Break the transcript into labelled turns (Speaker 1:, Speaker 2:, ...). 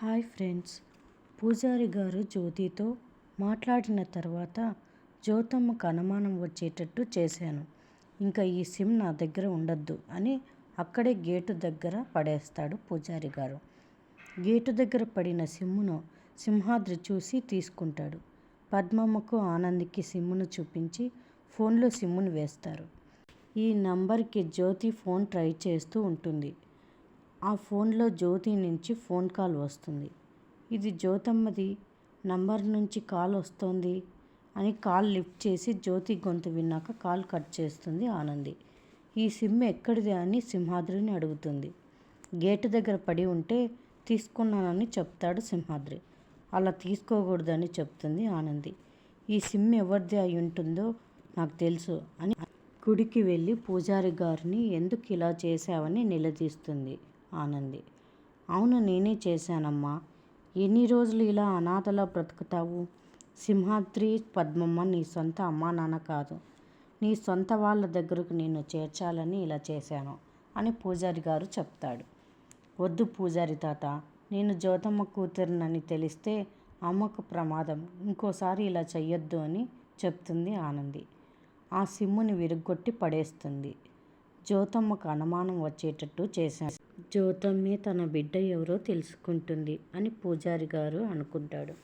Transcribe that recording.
Speaker 1: Hi friends. పూజారి గారు జ్యోతితో మాట్లాడిన తర్వాత జ్యోతమ్మకు అనుమానం వచ్చేటట్టు చేశాను. ఇంకా ఈ సిమ్ నా దగ్గర ఉండొద్దు అని అక్కడే గేటు దగ్గర పడేస్తాడు పూజారి గారు. గేటు దగ్గర పడిన సిమ్మును సింహాద్రి చూసి తీసుకుంటాడు. పద్మమ్మకు ఆనంద్కి సిమ్మును చూపించి ఫోన్లో సిమ్మును వేస్తారు. ఈ నంబర్కి జ్యోతి ఫోన్ ట్రై చేస్తూ ఉంటుంది. ఆ ఫోన్లో జ్యోతి నుంచి ఫోన్ కాల్ వస్తుంది. ఇది జ్యోతమ్మది నంబర్ నుంచి కాల్ వస్తోంది అని కాల్ లిఫ్ట్ చేసి జ్యోతి గొంతు విన్నాక కాల్ కట్ చేస్తుంది ఆనంది. ఈ సిమ్ ఎక్కడిది అని సింహాద్రిని అడుగుతుంది. గేటు దగ్గర పడి ఉంటే తీసుకున్నానని చెప్తాడు సింహాద్రి. అలా తీసుకోకూడదని చెప్తుంది ఆనంది. ఈ సిమ్ ఎవరిది అయి ఉంటుందో నాకు తెలుసు అని గుడికి వెళ్ళి పూజారి గారిని ఎందుకు ఇలా చేశావని నిలదీస్తుంది. ఆనంది. అవును నేనే చేశానమ్మా. ఎన్ని రోజులు ఇలా అనాథలా బ్రతుకుతావు? సింహాద్రి పద్మమ్మ నీ సొంత అమ్మా నాన్న కాదు. నీ సొంత వాళ్ళ దగ్గరకు నిన్ను చేర్చాలని ఇలా చేశాను అని పూజారి గారు చెప్తాడు. వద్దు పూజారి తాత నేను జ్యోతమ్మ కూతురునని తెలిస్తే అమ్మకు ప్రమాదం. ఇంకోసారి ఇలా చెయ్యొద్దు అని చెప్తుంది ఆనంది. ఆ సిమ్ముని విరుగ్గొట్టి పడేస్తుంది. జ్యోతమ్మకు అనుమానం వచ్చేటట్టు చేశాను. జ్యోతమ్మే తన బిడ్డ ఎవరో తెలుసుకుంటుంది అని పూజారి గారు అనుకుంటాడు.